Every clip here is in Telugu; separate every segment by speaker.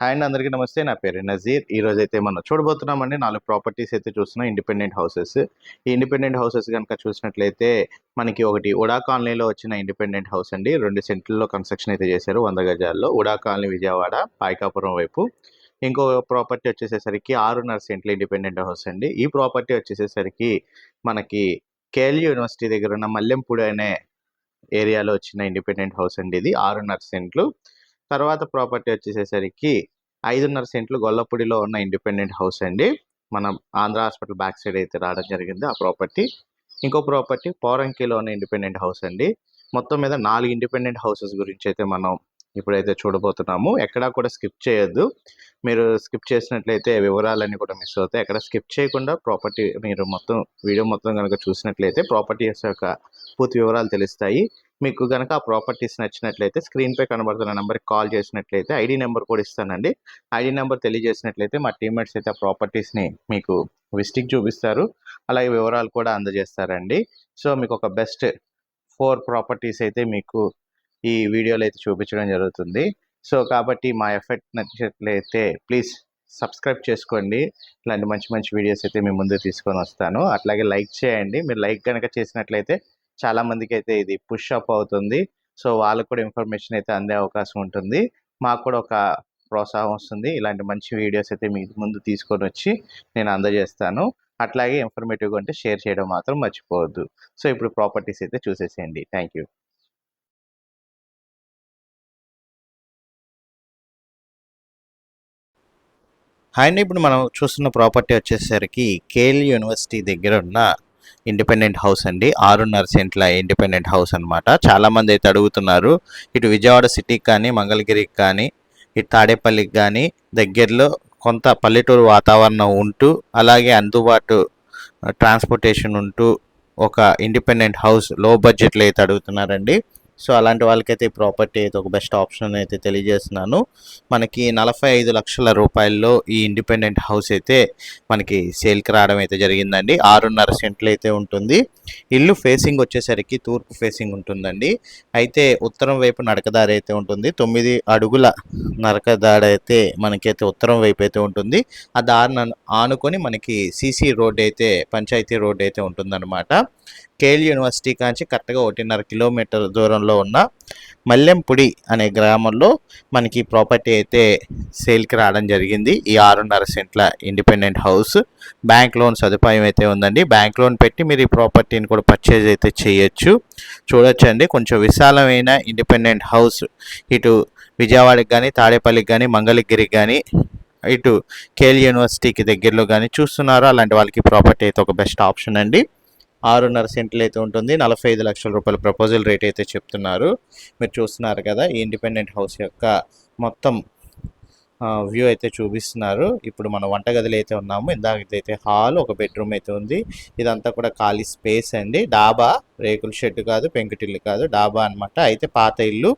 Speaker 1: హాయ్ అండి అందరికీ నమస్తే. నా పేరు నజీర్. ఈ రోజు అయితే మనం చూడబోతున్నామండి నాలుగు ప్రాపర్టీస్ అయితే చూస్తున్నాం. Independent houses. ఈ ఇండిపెండెంట్ హౌసెస్ కనుక చూసినట్లయితే మనకి ఒకటి ఉడా కాలనీలో వచ్చిన ఇండిపెండెంట్ హౌస్ అండి. రెండు సెంట్లలో కన్స్ట్రక్షన్ అయితే చేశారు వంద గజాల్లో. ఉడా కాలనీ విజయవాడ పాయకాపురం వైపు. ఇంకో ప్రాపర్టీ వచ్చేసేసరికి ఆరున్నర సెంట్ల ఇండిపెండెంట్ హౌస్ అండి. ఈ ప్రాపర్టీ వచ్చేసేసరికి మనకి కేఎల్ యూనివర్సిటీ దగ్గర ఉన్న మల్లెంపూడి అనే ఏరియాలో వచ్చిన ఇండిపెండెంట్ హౌస్ అండి ఇది. ఆరున్నర సెంట్లు. తర్వాత ప్రాపర్టీ వచ్చేసేసరికి ఐదున్నర సెంట్లు గొల్లపూడిలో ఉన్న ఇండిపెండెంట్ హౌస్ అండి. మనం ఆంధ్ర హాస్పిటల్ బ్యాక్ సైడ్ అయితే రావడం జరిగింది ఆ ప్రాపర్టీ. ఇంకో ప్రాపర్టీ పోరంకిలో ఉన్న ఇండిపెండెంట్ హౌస్ అండి. మొత్తం మీద నాలుగు ఇండిపెండెంట్ హౌసెస్ గురించి అయితే మనం ఇప్పుడైతే చూడబోతున్నాము. ఎక్కడా కూడా స్కిప్ చేయొద్దు. మీరు స్కిప్ చేసినట్లయితే వివరాలన్నీ కూడా మిస్ అవుతాయి. ఎక్కడ స్కిప్ చేయకుండా ప్రాపర్టీ మీరు మొత్తం వీడియో మొత్తం కనుక చూసినట్లయితే ప్రాపర్టీస్ యొక్క పూర్తి వివరాలు తెలుస్తాయి. మీకు కనుక ఆ ప్రాపర్టీస్ నచ్చినట్లయితే స్క్రీన్పై కనబడుతున్న నెంబర్కి కాల్ చేసినట్లయితే ఐడి నెంబర్ కూడా ఇస్తానండి. ఐడి నెంబర్ తెలియజేసినట్లయితే మా టీమ్మేట్స్ అయితే ఆ ప్రాపర్టీస్ని మీకు విస్టిక్ చూపిస్తారు. అలాగే వివరాలు కూడా అందజేస్తారండి. సో మీకు ఒక బెస్ట్ ఫోర్ ప్రాపర్టీస్ అయితే మీకు ఈ వీడియోలో అయితే చూపించడం జరుగుతుంది. సో కాబట్టి మా ఎఫెక్ట్ నచ్చినట్లయితే ప్లీజ్ సబ్స్క్రైబ్ చేసుకోండి. ఇలాంటి మంచి మంచి వీడియోస్ అయితే మీ ముందు తీసుకొని వస్తాను. అట్లాగే లైక్ చేయండి. మీరు లైక్ కనుక చేసినట్లయితే చాలామందికి అయితే ఇది పుష్ అప్ అవుతుంది. సో వాళ్ళకు కూడా ఇన్ఫర్మేషన్ అయితే అందే అవకాశం ఉంటుంది. మాకు కూడా ఒక ప్రోత్సాహం వస్తుంది. ఇలాంటి మంచి వీడియోస్ అయితే మీ ముందు తీసుకొని వచ్చి నేను అందజేస్తాను. అట్లాగే ఇన్ఫర్మేటివ్గా ఉంటే షేర్ చేయడం మాత్రం మర్చిపోవద్దు. సో ఇప్పుడు ప్రాపర్టీస్ అయితే చూసేసేయండి. థ్యాంక్ యూ అండ్ ఇప్పుడు మనం చూస్తున్న ప్రాపర్టీ వచ్చేసరికి కేఎల్ యూనివర్సిటీ దగ్గర ఉన్న ఇండిపెండెంట్ హౌస్ అండి. ఆరున్నర సెంట్ల ఇండిపెండెంట్ హౌస్ అనమాట చాలామంది అయితే అడుగుతున్నారు ఇటు విజయవాడ సిటీకి కానీ మంగళగిరికి కానీ ఇటు తాడేపల్లికి కానీ దగ్గరలో కొంత పల్లెటూరు వాతావరణం ఉంటూ అలాగే అందుబాటు ట్రాన్స్పోర్టేషన్ ఉంటూ ఒక ఇండిపెండెంట్ హౌస్లో బడ్జెట్లో అయితే అడుగుతున్నారండి. సో అలాంటి వాళ్ళకైతే ఈ ప్రాపర్టీ అయితే ఒక బెస్ట్ ఆప్షన్ అయితే తెలియజేస్తున్నాను. మనకి నలభై ఐదు లక్షల రూపాయల్లో ఈ ఇండిపెండెంట్ హౌస్ అయితే మనకి సేల్కి రావడం అయితే జరిగిందండి. ఆరున్నర సెంట్లు అయితే ఉంటుంది. ఇల్లు ఫేసింగ్ వచ్చేసరికి తూర్పు ఫేసింగ్ ఉంటుందండి. అయితే ఉత్తరం వైపు నడకదారి అయితే ఉంటుంది. తొమ్మిది అడుగుల నరకదారి అయితే మనకైతే ఉత్తరం వైపు అయితే ఉంటుంది. ఆ దారిని ఆనుకొని మనకి సీసీ రోడ్ అయితే పంచాయతీ రోడ్ అయితే ఉంటుందన్నమాట. కేల్ యూనివర్సిటీ కాంచి కరెక్ట్గా ఒకటిన్నర కిలోమీటర్ దూరంలో ఉన్న మల్లెంపుడి అనే గ్రామంలో మనకి ప్రాపర్టీ అయితే సేల్కి రావడం జరిగింది. ఈ ఆరున్నర సెంట్ల ఇండిపెండెంట్ హౌస్. బ్యాంక్ లోన్ సదుపాయం అయితే ఉందండి. బ్యాంక్ లోన్ పెట్టి మీరు ఈ ప్రాపర్టీని కూడా పర్చేజ్ అయితే చేయొచ్చు. చూడొచ్చండి. కొంచెం విశాలమైన ఇండిపెండెంట్ హౌస్. ఇటు విజయవాడకి కానీ తాడేపల్లికి కానీ మంగళగిరికి కానీ ఇటు కేఎల్ యూనివర్సిటీకి దగ్గరలో కానీ చూస్తున్నారో? అలాంటి వాళ్ళకి ప్రాపర్టీ అయితే ఒక బెస్ట్ ఆప్షన్ అండి. ఆరున్నర సెంట్లు అయితే ఉంటుంది. నలభై ఐదు లక్షల రూపాయల ప్రపోజల్ రేట్ అయితే చెప్తున్నారు. మీరు చూస్తున్నారు కదా ఈ ఇండిపెండెంట్ హౌస్ యొక్క మొత్తం వ్యూ అయితే చూపిస్తున్నారు. ఇప్పుడు మన వంటగదిలో అయితే ఉన్నాము. ఇందాక అయితే హాల్ ఒక బెడ్రూమ్ అయితే ఉంది. ఇదంతా కూడా ఖాళీ స్పేస్ అండి. డాబా రేకుల షెడ్ కాదు పెంకుటిల్లు కాదు డాబా అన్నమాట. అయితే పాత ఇల్లు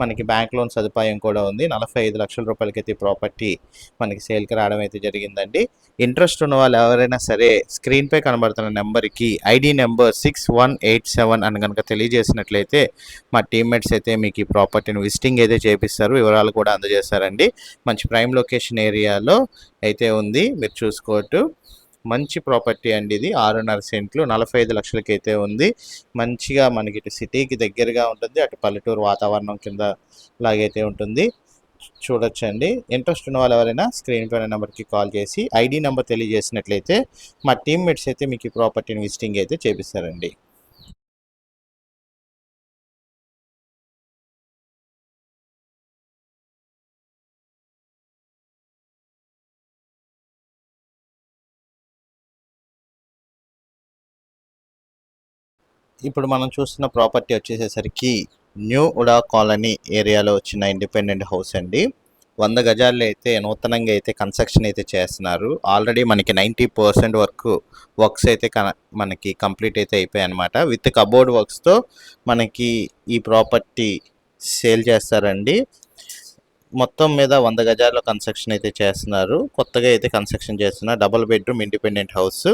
Speaker 1: మనకి బ్యాంక్ లోన్ సదుపాయం కూడా ఉంది. నలభై ఐదు లక్షల రూపాయలకైతే ప్రాపర్టీ మనకి సేల్కి రావడం అయితే జరిగిందండి. ఇంట్రెస్ట్ ఉన్న వాళ్ళు ఎవరైనా సరే స్క్రీన్పై కనబడుతున్న నెంబర్కి ID number six one eight seven అని కనుక తెలియజేసినట్లయితే మా టీమ్మేట్స్ అయితే మీకు ఈ ప్రాపర్టీని విజిటింగ్ అయితే చేపిస్తారు. వివరాలు కూడా అందజేస్తారండి. మంచి ప్రైమ్ లొకేషన్ ఏరియాలో అయితే ఉంది. మీరు చూసుకోవచ్చు. మంచి ప్రాపర్టీ అండి ఇది. ఆరున్నర సెంట్లు నలభై ఐదు లక్షలకైతే ఉంది. మంచిగా మనకి ఇటు సిటీకి దగ్గరగా ఉంటుంది. అటు పల్లెటూరు వాతావరణం కింద లాగైతే ఉంటుంది. చూడొచ్చండి. ఇంట్రెస్ట్ ఉన్న వాళ్ళు ఎవరైనా స్క్రీన్ పైన నెంబర్కి కాల్ చేసి ఐడి నెంబర్ తెలియజేసినట్లయితే మా టీమ్మేట్స్ అయితే మీకు ఈ ప్రాపర్టీని విజిటింగ్ అయితే చేపిస్తారండి. ఇప్పుడు మనం చూస్తున్న ప్రాపర్టీ వచ్చేసేసరికి న్యూ ఉడా కాలనీ ఏరియాలో వచ్చిన ఇండిపెండెంట్ హౌస్ అండి. వంద గజాల్లో అయితే నూతనంగా అయితే కన్స్ట్రక్షన్ అయితే చేస్తున్నారు. ఆల్రెడీ మనకి నైంటీ పర్సెంట్ వరకు వర్క్స్ అయితే కన మనకి కంప్లీట్ అయితే అయిపోయాయి అనమాట విత్ కబోర్డ్ వర్క్స్తో మనకి ఈ ప్రాపర్టీ సేల్ చేస్తారండి. మొత్తం మీద వంద గజాల్లో కన్స్ట్రక్షన్ అయితే చేస్తున్నారు. కొత్తగా అయితే కన్స్ట్రక్షన్ చేస్తున్నారు. Double bedroom independent house.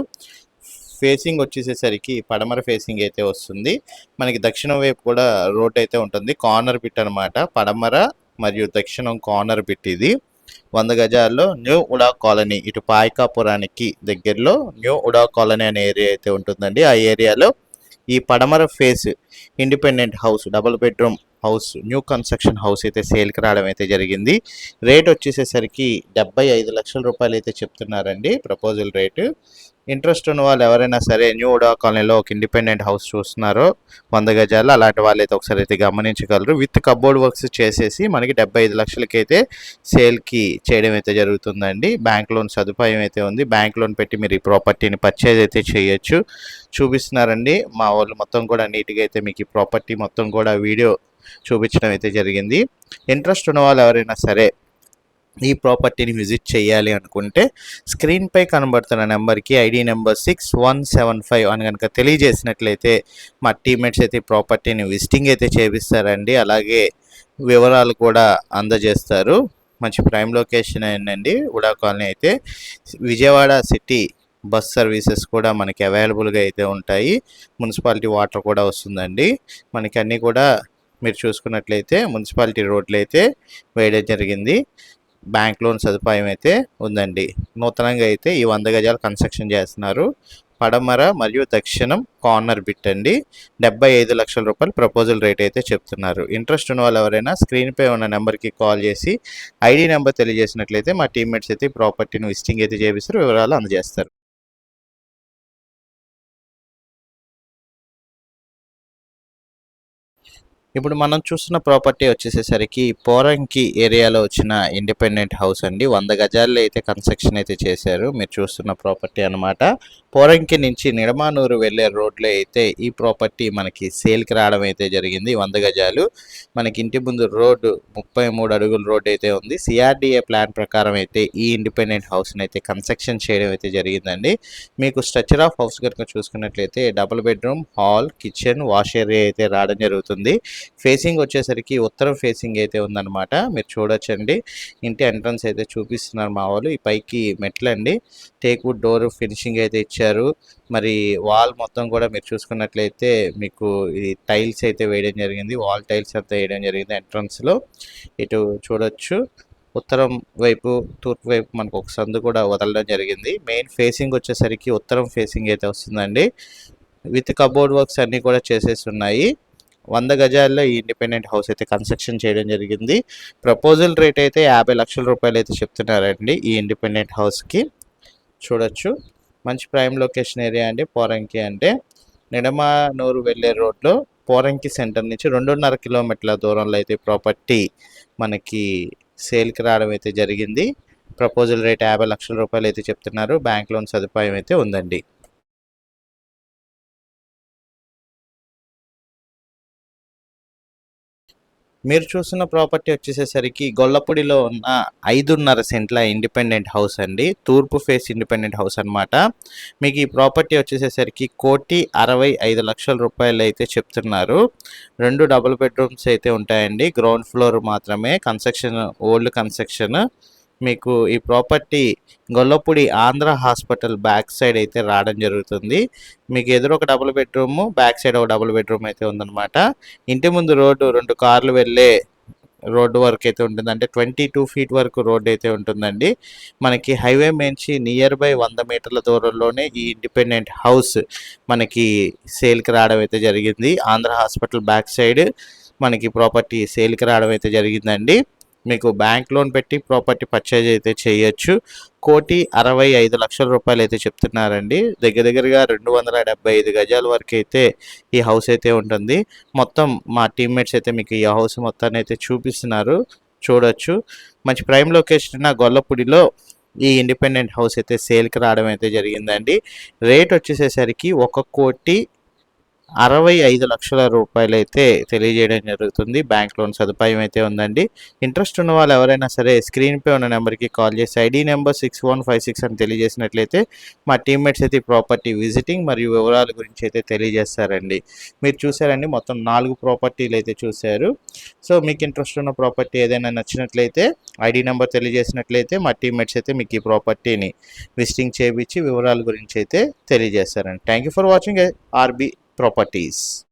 Speaker 1: Facing వచ్చేసేసరికి పడమర ఫేసింగ్ అయితే వస్తుంది. మనకి దక్షిణం వైపు కూడా రోడ్ అయితే ఉంటుంది. కార్నర్ బిట్ అనమాట పడమర మరియు దక్షిణం కార్నర్ బిట్ ఇది. వంద గజాల్లో న్యూ ఉడా కాలనీ ఇటు పాయకాపురానికి దగ్గరలో న్యూ ఉడా కాలనీ అనే ఏరియా అయితే ఉంటుందండి. ఆ ఏరియాలో ఈ పడమర face independent house double bedroom house new construction house అయితే సేల్కి రావడం అయితే జరిగింది. రేట్ వచ్చేసేసరికి డెబ్బై ఐదు లక్షల రూపాయలు అయితే చెప్తున్నారండి ప్రపోజల్ రేటు. ఇంట్రెస్ట్ ఉన్న వాళ్ళు ఎవరైనా సరే న్యూ ఉడా కాలనీలో ఒక ఇండిపెండెంట్ హౌస్ చూస్తున్నారో వంద గజాలు అలాంటి వాళ్ళు అయితే ఒకసారి అయితే గమనించగలరు. విత్ కబోర్డ్ వర్క్స్ చేసేసి మనకి డెబ్బై ఐదు లక్షలకైతే సేల్కి చేయడం అయితే జరుగుతుందండి. బ్యాంక్ లోన్ సదుపాయం అయితే ఉంది. బ్యాంక్ లోన్ పెట్టి మీరు ఈ ప్రాపర్టీని పర్చేజ్ అయితే చేయొచ్చు. చూపిస్తున్నారండి. మా వాళ్ళు మొత్తం కూడా నీట్గా అయితే మీకు ఈ ప్రాపర్టీ మొత్తం కూడా వీడియో చూపించడం అయితే జరిగింది. ఇంట్రెస్ట్ ఉన్న వాళ్ళు ఎవరైనా సరే ఈ ప్రాపర్టీని విజిట్ చేయాలి అనుకుంటే స్క్రీన్పై కనబడుతున్న నెంబర్కి ID number six one seven five అని కనుక తెలియజేసినట్లయితే మా టీమేట్స్ అయితే ప్రాపర్టీని విజిటింగ్ అయితే చేపిస్తారండి. అలాగే వివరాలు కూడా అందజేస్తారు. మంచి ప్రైమ్ లొకేషన్ ఏంటండి ఉడా కాలనీ అయితే విజయవాడ సిటీ బస్ సర్వీసెస్ కూడా మనకి అవైలబుల్గా అయితే ఉంటాయి. మున్సిపాలిటీ వాటర్ కూడా వస్తుందండి. మనకి అన్నీ కూడా మీరు చూసుకున్నట్లయితే మున్సిపాలిటీ రోడ్లు అయితే వేయడం జరిగింది. బ్యాంక్ లోన్ సదుపాయం అయితే ఉందండి. నూతనంగా అయితే ఈ వంద గజాలు కన్స్ట్రక్షన్ చేస్తున్నారు. పడమర మరియు దక్షిణం కార్నర్ బిట్ అండి. డెబ్బై ఐదు లక్షల రూపాయలు ప్రపోజల్ రేట్ అయితే చెప్తున్నారు. ఇంట్రెస్ట్ ఉన్న వాళ్ళు ఎవరైనా స్క్రీన్పై ఉన్న నెంబర్కి కాల్ చేసి ఐడి నెంబర్ తెలియజేసినట్లయితే మా టీమ్మేట్స్ అయితే ప్రాపర్టీని విజిటింగ్ అయితే చేపిస్తారు వివరాలు అందజేస్తారు. ఇప్పుడు మనం చూస్తున్న ప్రాపర్టీ వచ్చేసేసరికి పోరంకి ఏరియాలో వచ్చిన ఇండిపెండెంట్ హౌస్ అండి. వంద గజాల్లో అయితే కన్స్ట్రక్షన్ అయితే చేశారు. మీరు చూస్తున్న ప్రాపర్టీ అనమాట పోరంకి నుంచి నిడమానూరు వెళ్ళే రోడ్లో అయితే ఈ ప్రాపర్టీ మనకి సేల్కి రావడం అయితే జరిగింది. వంద గజాలు. మనకి ఇంటి ముందు రోడ్డు ముప్పై మూడు అడుగుల రోడ్ అయితే ఉంది. సిఆర్డిఏ ప్లాన్ ప్రకారం అయితే ఈ ఇండిపెండెంట్ హౌస్ని అయితే కన్స్ట్రక్షన్ చేయడం అయితే జరిగిందండి. మీకు స్ట్రక్చర్ ఆఫ్ హౌస్ కనుక చూసుకున్నట్లయితే double bedroom hall kitchen wash area అయితే రావడం జరుగుతుంది. ఫేసింగ్ వచ్చేసరికి ఉత్తరం ఫేసింగ్ అయితే ఉందన్నమాట. మీరు చూడొచ్చండి. ఇంటి ఎంట్రన్స్ అయితే చూపిస్తున్నారు మా వాళ్ళు. ఈ పైకి మెట్లండి. టేక్వుడ్ డోర్ ఫినిషింగ్ అయితే ఇచ్చారు. మరి వాల్ మొత్తం కూడా మీరు చూసుకున్నట్లయితే మీకు ఈ టైల్స్ అయితే వేయడం జరిగింది. వాల్ టైల్స్ అంతా వేయడం జరిగింది ఎంట్రన్స్లో ఇటు చూడొచ్చు. ఉత్తరం వైపు తూర్పు వైపు మనకు ఒక సందు కూడా వదలడం జరిగింది. మెయిన్ ఫేసింగ్ వచ్చేసరికి ఉత్తరం ఫేసింగ్ అయితే వస్తుందండి. విత్ కబోర్డ్ వర్క్స్ అన్నీ కూడా చేసేసి ఉన్నాయి వంద గజాల్లో ఈ ఇండిపెండెంట్ హౌస్ అయితే కన్స్ట్రక్షన్ చేయడం జరిగింది. ప్రపోజల్ రేట్ అయితే యాభై లక్షల రూపాయలు అయితే చెప్తున్నారండి ఈ ఇండిపెండెంట్ హౌస్కి. చూడొచ్చు. మంచి ప్రైమ్ లొకేషన్ ఏరియా అండి పోరంకి అంటే. నిడమానూరు వెళ్ళే రోడ్లో పోరంకి సెంటర్ నుంచి రెండున్నర కిలోమీటర్ల దూరంలో అయితే ప్రాపర్టీ మనకి సేల్కి రావడం అయితే జరిగింది. ప్రపోజల్ రేట్ యాభై లక్షల రూపాయలు అయితే చెప్తున్నారు. బ్యాంక్ లోన్ సదుపాయం అయితే ఉందండి. మీరు చూస్తున్న ప్రాపర్టీ వచ్చేసేసరికి గొల్లపూడిలో ఉన్న ఐదున్నర సెంట్ల ఇండిపెండెంట్ హౌస్ అండి. తూర్పు ఫేస్ ఇండిపెండెంట్ హౌస్ అనమాట మీకు ఈ ప్రాపర్టీ వచ్చేసేసరికి కోటి అరవై ఐదు లక్షల రూపాయలు అయితే చెప్తున్నారు. రెండు డబుల్ బెడ్రూమ్స్ అయితే ఉంటాయండి. గ్రౌండ్ ఫ్లోర్ మాత్రమే. Construction old construction. మీకు ఈ property Gollapudi Andhra hospital back side అయితే రావడం జరుగుతుంది. మీకు ఎదురు ఒక డబుల్ బెడ్రూమ్ బ్యాక్ సైడ్ ఒక డబుల్ బెడ్రూమ్ అయితే ఉందన్నమాట. ఇంటి ముందు రోడ్డు రెండు కార్లు వెళ్ళే రోడ్డు వరకు అయితే ఉంటుంది. అంటే ట్వంటీ టూ ఫీట్ వరకు రోడ్ అయితే ఉంటుందండి. మనకి హైవే నుంచి నియర్ బై వంద మీటర్ల దూరంలోనే ఈ ఇండిపెండెంట్ హౌస్ మనకి సేల్కి రావడం అయితే జరిగింది. ఆంధ్ర హాస్పిటల్ బ్యాక్ సైడ్ మనకి ప్రాపర్టీ సేల్కి రావడం అయితే జరిగిందండి. మీకు బ్యాంక్ లోన్ పెట్టి ప్రాపర్టీ పర్చేజ్ అయితే చేయొచ్చు. కోటి అరవై ఐదు లక్షల రూపాయలు అయితే చెప్తున్నారండి. దగ్గర దగ్గరగా రెండు వందల డెబ్బై ఐదు గజాల వరకు అయితే ఈ హౌస్ అయితే ఉంటుంది. మొత్తం మా టీమ్మేట్స్ అయితే మీకు ఈ హౌస్ మొత్తాన్ని అయితే చూపిస్తున్నారు. చూడొచ్చు. మంచి ప్రైమ్ లొకేషన్ గొల్లపూడిలో ఈ ఇండిపెండెంట్ హౌస్ అయితే సేల్కి రావడం అయితే జరిగిందండి. రేట్ వచ్చేసేసరికి ఒక కోటి అరవై ఐదు లక్షల రూపాయలు అయితే తెలియజేయడం జరుగుతుంది. బ్యాంక్ లోన్ సదుపాయం అయితే ఉందండి. ఇంట్రెస్ట్ ఉన్న వాళ్ళు ఎవరైనా సరే స్క్రీన్పై ఉన్న నెంబర్కి కాల్ చేసి ID number six one five six అని తెలియజేసినట్లయితే మా టీమ్మేట్స్ అయితే ప్రాపర్టీ విజిటింగ్ మరియు వివరాల గురించి అయితే తెలియజేస్తారండి. మీరు చూసారండి మొత్తం నాలుగు ప్రాపర్టీలు అయితే చూశారు. సో మీకు ఇంట్రెస్ట్ ఉన్న ప్రాపర్టీ ఏదైనా నచ్చినట్లయితే ఐడి నెంబర్ తెలియజేసినట్లయితే మా టీమ్మేట్స్ అయితే మీకు ఈ ప్రాపర్టీని విజిటింగ్ చేయించి వివరాల గురించి అయితే తెలియజేస్తారండి. Thank you for watching RB properties